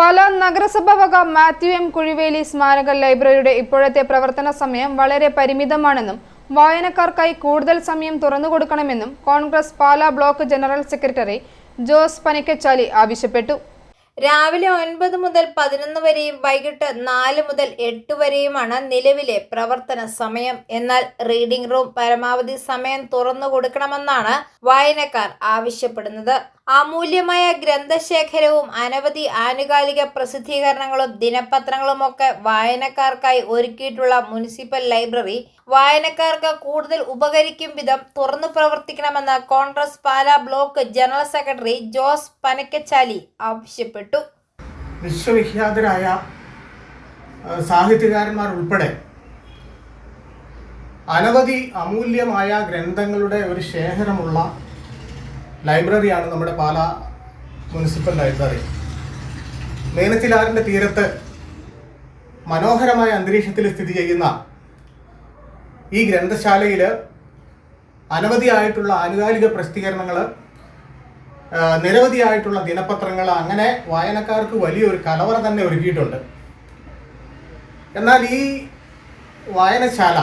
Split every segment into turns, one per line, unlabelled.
പാലാ നഗരസഭ വക മാത്യു എം കുഴിവേലി സ്മാരക ലൈബ്രറിയുടെ ഇപ്പോഴത്തെ പ്രവർത്തന സമയം വളരെ പരിമിതമാണെന്നും വായനക്കാർക്കായി കൂടുതൽ സമയം തുറന്നുകൊടുക്കണമെന്നും Congress Pala block general secretary Jose Panikkachali ആവശ്യപ്പെട്ടു.
രാവിലെ ഒൻപത് മുതൽ പതിനൊന്ന് വരെയും വൈകിട്ട് നാല് മുതൽ എട്ട് വരെയുമാണ് നിലവിലെ പ്രവർത്തന സമയം. എന്നാൽ റീഡിംഗ് റൂം പരമാവധി സമയം തുറന്നു കൊടുക്കണമെന്നാണ് വായനക്കാർ ആവശ്യപ്പെടുന്നത്. അമൂല്യമായ ഗ്രന്ഥശേഖരവും അനവധി ആനുകാലിക പ്രസിദ്ധീകരണങ്ങളും ദിനപത്രങ്ങളുമൊക്കെ വായനക്കാർക്കായി ഒരുക്കിയിട്ടുള്ള മുനിസിപ്പൽ ലൈബ്രറി വായനക്കാർക്ക് കൂടുതൽ ഉപകരിക്കും വിധം തുറന്നു പ്രവർത്തിക്കണമെന്ന് Congress Pala block general secretary Jose Panakkachali ആവശ്യപ്പെട്ടു.
വിശ്വവിഖ്യാതരായ സാഹിത്യകാരന്മാർ ഉൾപ്പെടെ അനവധി അമൂല്യമായ ഗ്രന്ഥങ്ങളുടെ ഒരു ശേഖരമുള്ള ലൈബ്രറിയാണ് നമ്മുടെ പാലാ മുനിസിപ്പൽ ലൈബ്രറി. മേനച്ചിലാറിന്റെ തീരത്ത് മനോഹരമായ അന്തരീക്ഷത്തിൽ സ്ഥിതി ചെയ്യുന്ന ഈ ഗ്രന്ഥശാലയിൽ അനവധിയായിട്ടുള്ള ആനുകാലിക പ്രസിദ്ധീകരണങ്ങൾ നിരവധിയായിട്ടുള്ള ദിനപത്രങ്ങൾ അങ്ങനെ വായനക്കാർക്ക് വലിയൊരു കലവറ തന്നെ ഒരുക്കിയിട്ടുണ്ട്. എന്നാൽ ഈ വായനശാല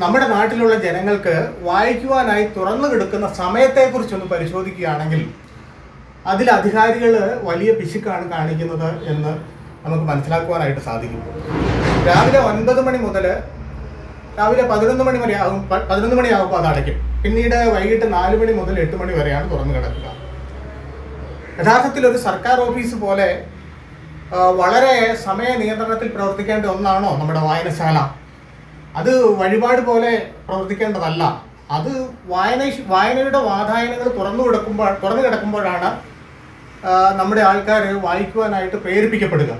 നമ്മുടെ നാട്ടിലുള്ള ജനങ്ങൾക്ക് വായിക്കുവാനായി തുറന്നു കിടക്കുന്ന സമയത്തെക്കുറിച്ചൊന്ന് പരിശോധിക്കുകയാണെങ്കിൽ അതിൽ അധികാരികൾ വലിയ പിശുക്കാണ് കാണിക്കുന്നത് എന്ന് നമുക്ക് മനസ്സിലാക്കുവാനായിട്ട് സാധിക്കും. രാവിലെ ഒൻപത് മണി മുതൽ രാവിലെ പതിനൊന്ന് മണി വരെ ആകും പതിനൊന്ന് മണിയാകുമ്പോൾ അത് അടയ്ക്കും. പിന്നീട് വൈകിട്ട് നാല് മണി മുതൽ എട്ട് മണി വരെയാണ് തുറന്നു കിടക്കുക. യഥാർത്ഥത്തിൽ ഒരു സർക്കാർ ഓഫീസ് പോലെ വളരെ സമയ നിയന്ത്രണത്തിൽ പ്രവർത്തിക്കേണ്ട ഒന്നാണോ നമ്മുടെ വായനശാല? അത് വഴിപാട് പോലെ പ്രവർത്തിക്കേണ്ടതല്ല. അത് വായന വായനയുടെ വാതായനങ്ങൾ തുറന്നു കിടക്കുമ്പോൾ തുറന്നു കിടക്കുമ്പോഴാണ് നമ്മുടെ ആൾക്കാർ വായിക്കുവാനായിട്ട് പ്രേരിപ്പിക്കപ്പെടുക.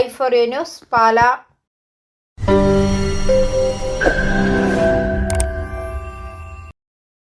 I four U news Pala.